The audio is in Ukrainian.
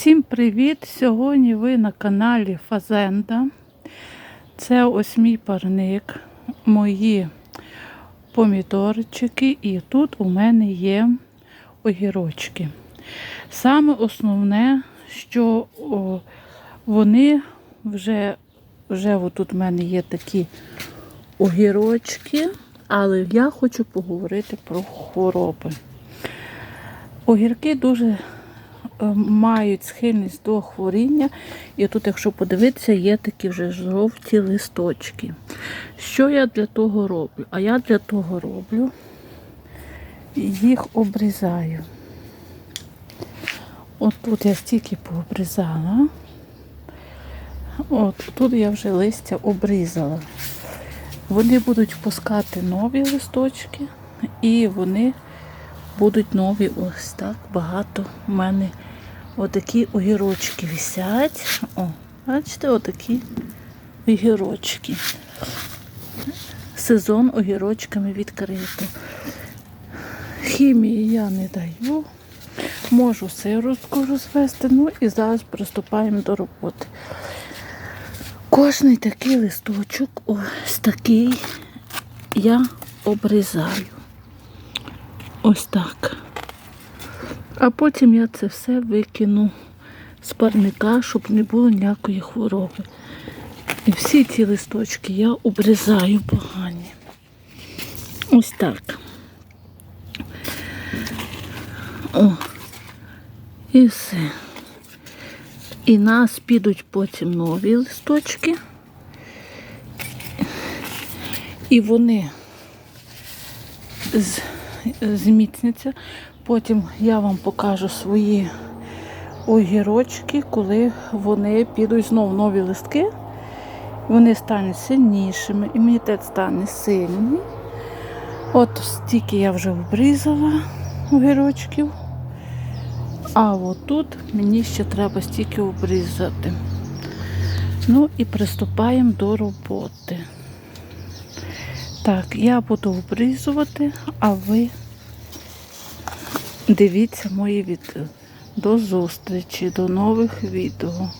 Всім привіт! Сьогодні ви на каналі Фазенда. Це ось мій парник, мої помідорчики, і тут у мене є огірочки. Саме основне, що о, вони вже, вже отут в мене є такі огірочки, але я хочу поговорити про хвороби. Огірки дуже мають схильність до хворіння. І тут, якщо подивитися, є такі вже жовті листочки. Що я для того роблю? А я для того роблю, їх обрізаю. От тут я стільки пообрізала. От тут я вже листя обрізала. Вони будуть пускати нові листочки, і вони будуть нові ось так багато в мене отакі огірочки висять. О, бачите, отакі огірочки. Сезон огірочками відкрито. Хімії я не даю. Можу сиротку розвести, ну і зараз приступаємо до роботи. Кожний такий листочок, ось такий, я обрізаю. Ось так. А потім я це все викину з парника, щоб не було ніякої хвороби. І всі ці листочки я обрізаю погані. Ось так. О, і все. І нас підуть потім нові листочки. І вони з зміцняться. Потім я вам покажу свої огірочки, коли вони підуть знову нові листки. Вони стануть сильнішими, імунітет стане сильний. От стільки я вже обрізала огірочків. А отут мені ще треба стільки обрізати. Ну і приступаємо до роботи. Так, я буду обрізувати, а ви дивіться мої відео. До зустрічі, до нових відео.